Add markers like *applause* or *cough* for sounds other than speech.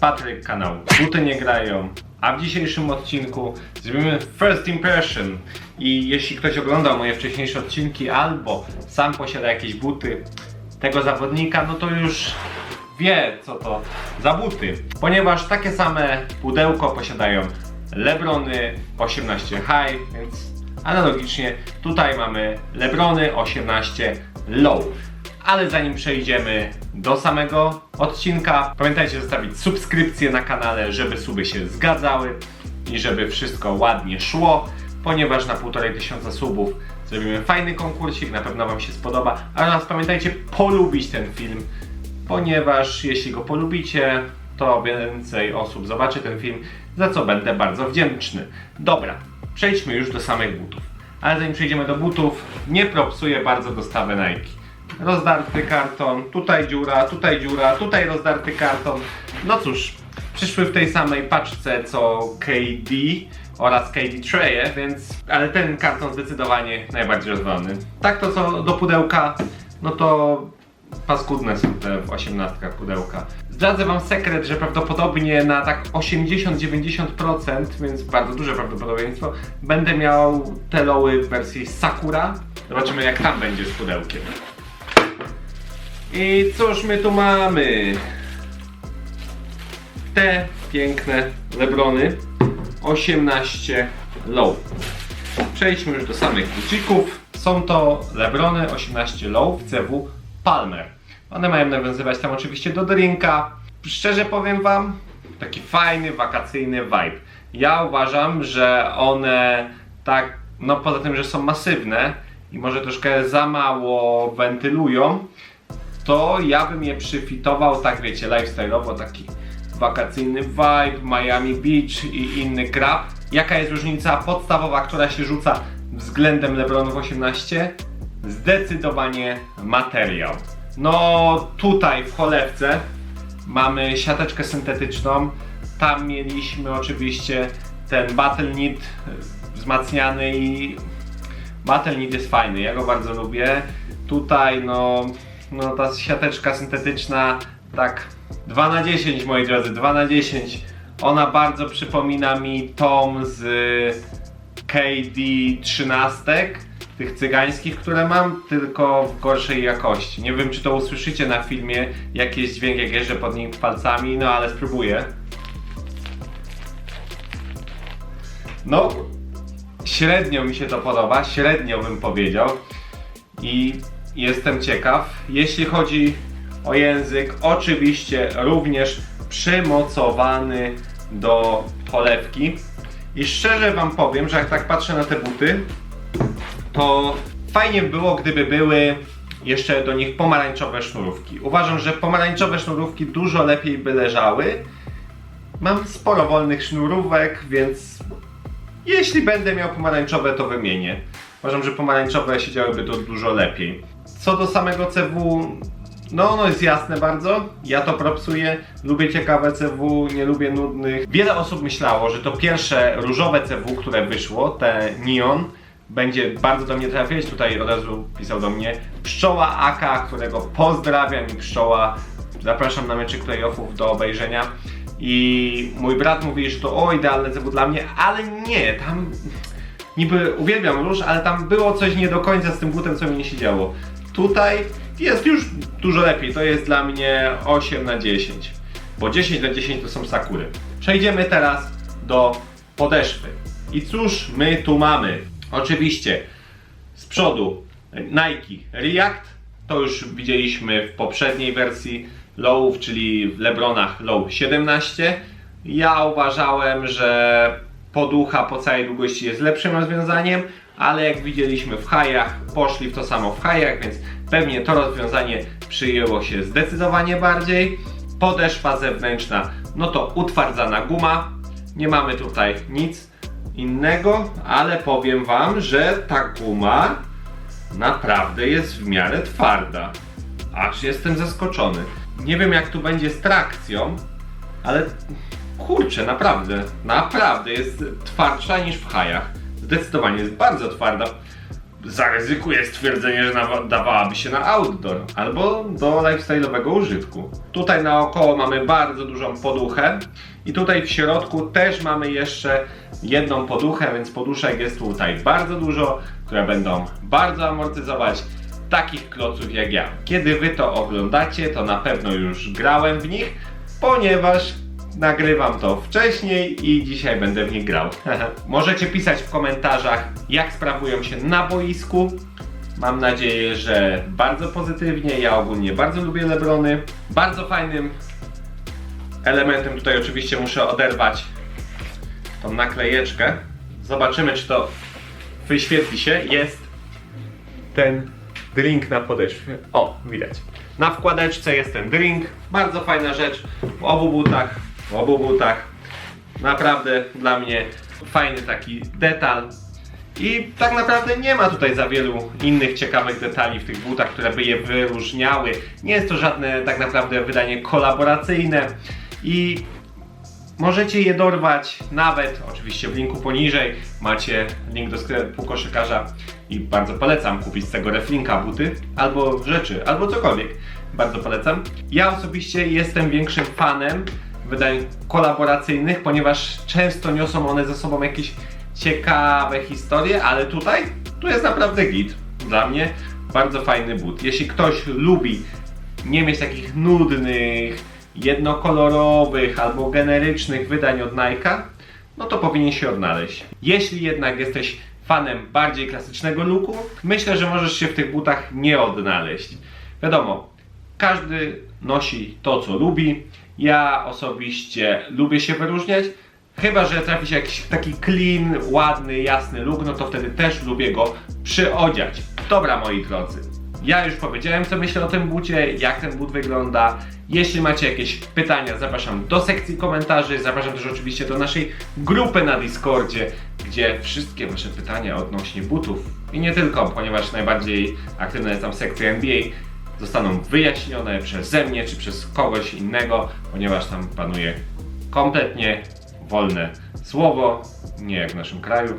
Patryk, kanał Buty nie grają. A w dzisiejszym odcinku zrobimy first impression. I jeśli ktoś oglądał moje wcześniejsze odcinki albo sam posiada jakieś buty tego zawodnika, no to już wie co to za buty. Ponieważ takie same pudełko posiadają Lebrony 18 High, więc analogicznie tutaj mamy Lebrony 18 Low. Ale zanim przejdziemy do samego odcinka, pamiętajcie zostawić subskrypcję na kanale, żeby suby się zgadzały i żeby wszystko ładnie szło, ponieważ na półtorej tysiąca subów zrobimy fajny konkursik, na pewno Wam się spodoba. A oraz pamiętajcie polubić ten film, ponieważ jeśli go polubicie, to więcej osób zobaczy ten film, za co będę bardzo wdzięczny. Dobra, przejdźmy już do samych butów. Ale zanim przejdziemy do butów, nie propsuję bardzo dostawy Nike. Rozdarty karton, tutaj dziura, tutaj dziura, tutaj rozdarty karton. No cóż, przyszły w tej samej paczce co KD oraz KD Treye, więc... Ale ten karton zdecydowanie najbardziej rozwalony. Tak to co do pudełka, no to paskudne są te w 18 pudełka. Zdradzę wam sekret, że prawdopodobnie na tak 80-90%, więc bardzo duże prawdopodobieństwo, będę miał te loły w wersji Sakura. Zobaczymy jak tam będzie z pudełkiem. I cóż my tu mamy? Te piękne Lebrony 18 low. Przejdźmy już do samych bucików. Są to Lebrony 18 low w CW Palmer. One mają nawiązywać tam oczywiście do drinka. Szczerze powiem wam, taki fajny, wakacyjny vibe. Ja uważam, że one tak, no poza tym, że są masywne i może troszkę za mało wentylują, to ja bym je przyfitował, tak wiecie, lifestyle'owo, taki wakacyjny vibe, Miami Beach i inny krab. Jaka jest różnica podstawowa, która się rzuca względem Lebronów 18? Zdecydowanie materiał. No tutaj w cholewce mamy siateczkę syntetyczną. Tam mieliśmy oczywiście ten Battle Knit wzmacniany i Battle Knit jest fajny, ja go bardzo lubię. Tutaj no, no ta siateczka syntetyczna tak 2 na 10 moi drodzy, 2 na 10. Ona bardzo przypomina mi tom z KD 13, tych cygańskich, które mam, tylko w gorszej jakości. Nie wiem czy to usłyszycie na filmie, jaki jest dźwięk jak jeżdżę pod nim palcami, no ale spróbuję. No, średnio mi się to podoba, średnio bym powiedział. I jestem ciekaw. Jeśli chodzi o język, oczywiście również przymocowany do polewki. I szczerze Wam powiem, że jak tak patrzę na te buty, to fajnie by było, gdyby były jeszcze do nich pomarańczowe sznurówki. Uważam, że pomarańczowe sznurówki dużo lepiej by leżały. Mam sporo wolnych sznurówek, więc jeśli będę miał pomarańczowe, to wymienię. Uważam, że pomarańczowe siedziałyby to dużo lepiej. Co do samego CW, no ono jest jasne bardzo. Ja to propsuję. Lubię ciekawe CW, nie lubię nudnych. Wiele osób myślało, że to pierwsze różowe CW, które wyszło, te Neon, będzie bardzo do mnie trafiać. Tutaj od razu pisał do mnie Pszczoła AK, którego pozdrawiam i Pszczoła zapraszam na meczyk playoffów do obejrzenia. I mój brat mówi, że to o idealne CW dla mnie, ale nie, tam niby uwielbiam róż, ale tam było coś nie do końca z tym butem, co mi nie siedziało. Tutaj jest już dużo lepiej, to jest dla mnie 8 na 10, bo 10 na 10 to są sakury. Przejdziemy teraz do podeszwy. I cóż my tu mamy? Oczywiście z przodu Nike React, to już widzieliśmy w poprzedniej wersji Lowów, czyli w Lebronach Low 17. Ja uważałem, że poducha po całej długości jest lepszym rozwiązaniem, ale jak widzieliśmy w hajach, poszli w to samo w hajach, więc pewnie to rozwiązanie przyjęło się zdecydowanie bardziej. Podeszwa zewnętrzna, no to utwardzana guma. Nie mamy tutaj nic innego, ale powiem Wam, że ta guma naprawdę jest w miarę twarda. Aż jestem zaskoczony. Nie wiem jak tu będzie z trakcją, ale kurczę, naprawdę, naprawdę jest twardsza niż w hajach. Zdecydowanie jest bardzo twarda. zaryzykuję stwierdzenie, że nawa- dawałaby się na outdoor albo do lifestyle'owego użytku. Tutaj naokoło mamy bardzo dużą poduchę i tutaj w środku też mamy jeszcze jedną poduchę, więc poduszek jest tutaj bardzo dużo, które będą bardzo amortyzować takich kloców jak ja. Kiedy wy to oglądacie, to na pewno już grałem w nich, ponieważ nagrywam to wcześniej i dzisiaj będę w nich grał. *laughs* Możecie pisać w komentarzach, jak sprawują się na boisku. Mam nadzieję, że bardzo pozytywnie. Ja ogólnie bardzo lubię Lebrony. Bardzo fajnym elementem tutaj oczywiście muszę oderwać tą naklejeczkę. Zobaczymy, czy to wyświetli się. Jest ten drink na podeszwie. O, widać. Na wkładeczce jest ten drink. Bardzo fajna rzecz. W obu butach. W obu butach. Naprawdę dla mnie fajny taki detal. I tak naprawdę nie ma tutaj za wielu innych ciekawych detali w tych butach, które by je wyróżniały. Nie jest to żadne tak naprawdę wydanie kolaboracyjne. I Możecie je dorwać nawet, oczywiście w linku poniżej macie link do sklepu koszykarza i bardzo polecam kupić z tego reflinka buty albo rzeczy, albo cokolwiek. Bardzo polecam. Ja osobiście jestem większym fanem wydań kolaboracyjnych, ponieważ często niosą one ze sobą jakieś ciekawe historie, ale tutaj, tu jest naprawdę git. Dla mnie bardzo fajny but. Jeśli ktoś lubi nie mieć takich nudnych, jednokolorowych albo generycznych wydań od Nike'a, no to powinien się odnaleźć. Jeśli jednak jesteś fanem bardziej klasycznego looku, myślę, że możesz się w tych butach nie odnaleźć. Wiadomo, każdy nosi to, co lubi. Ja osobiście lubię się wyróżniać. Chyba, że trafi się jakiś taki clean, ładny, jasny look, no to wtedy też lubię go przyodziać. Dobra, moi drodzy. Ja już powiedziałem, co myślę o tym bucie, jak ten but wygląda. Jeśli macie jakieś pytania, zapraszam do sekcji komentarzy. Zapraszam też oczywiście do naszej grupy na Discordzie, gdzie wszystkie wasze pytania odnośnie butów i nie tylko, ponieważ najbardziej aktywna jest tam sekcja NBA, zostaną wyjaśnione przeze mnie czy przez kogoś innego, ponieważ tam panuje kompletnie wolne słowo, nie jak w naszym kraju.